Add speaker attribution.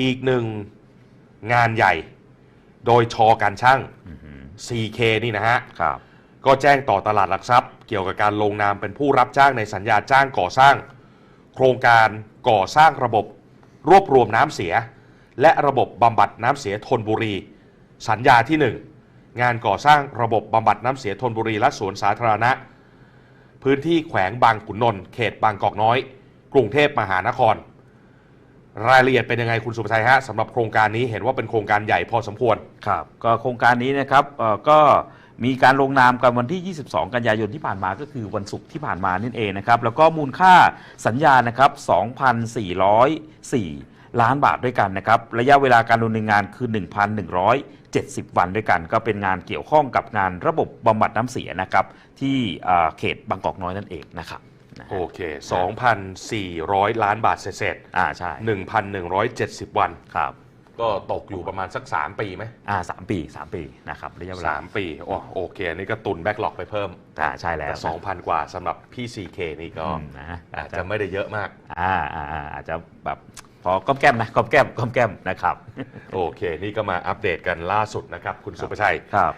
Speaker 1: อีกหนึ่งงานใหญ่ โดยชอการช่าง
Speaker 2: อือหือ
Speaker 1: CK นี่นะฮะ
Speaker 2: ครับ
Speaker 1: ก็แจ้งต่อตลาดหลักทรัพย์ เกี่ยวกับการลงนามเป็นผู้รับจ้างในสัญญาจ้างก่อสร้าง โครงการก่อสร้างระบบรวบรวมน้ำเสีย และระบบบำบัดน้ำเสียทนบุรี สัญญาที่ 1 งานก่อสร้างระบบบำบัดน้ำเสียทนบุรีและสวนสาธารณะ พื้นที่แขวงบางขุนนนท์เขตบางกอกน้อย กรุงเทพมหานคร รายละเอียดเป็นยังไงคุณสุภชัยฮะสำหรับโครงการนี้เห็นว่าเป็นโครงการใหญ่พอสมควร
Speaker 2: ครับก็โครงการนี้นะครับเอ่อก็มีการลงนามกันวันที่ 22 กันยายนที่ผ่านมาก็คือวันศุกร์ที่ผ่านมานั่นเองนะครับแล้วก็มูลค่าสัญญานะครับ 2,404 ล้านบาทด้วยกันนะครับระยะเวลาการดำเนินงานคือ 1,170 วันด้วยกัน ก็เป็นงานเกี่ยวข้องกับงานระบบบำบัดน้ำเสียนะครับที่เอ่อเขตบางกอกน้อยนั่นเองนะครับ นะฮะ
Speaker 1: โอเค 2,400 ล้านบาทเศษ
Speaker 2: อ่าใช่
Speaker 1: ๆ1,170 วัน
Speaker 2: ครับ
Speaker 1: ก็ตกอยู่ประมาณสัก 3 ปีไหม
Speaker 2: อ่าสามปีสามปีนะครับระยะเวลา
Speaker 1: สามปีโอ้โอเค อันนี้ก็ตุนแบ็กหลอกไปเพิ่ม
Speaker 2: อ่าใช่แล้ว
Speaker 1: แต่2,000 กว่าสำหรับพี่ CK นี่ก็
Speaker 2: อืมนะ
Speaker 1: อาจจะไม่ได้เยอะมาก
Speaker 2: อ่าอ่าอ่าอาจจะแบบพอก้อมแก้มนะก้อมแก้มก้อมแก้มนะครับ
Speaker 1: โอเค นี่ก็มาอัปเดตกันล่าสุดนะครับ คุณสุประชัย
Speaker 2: ครับ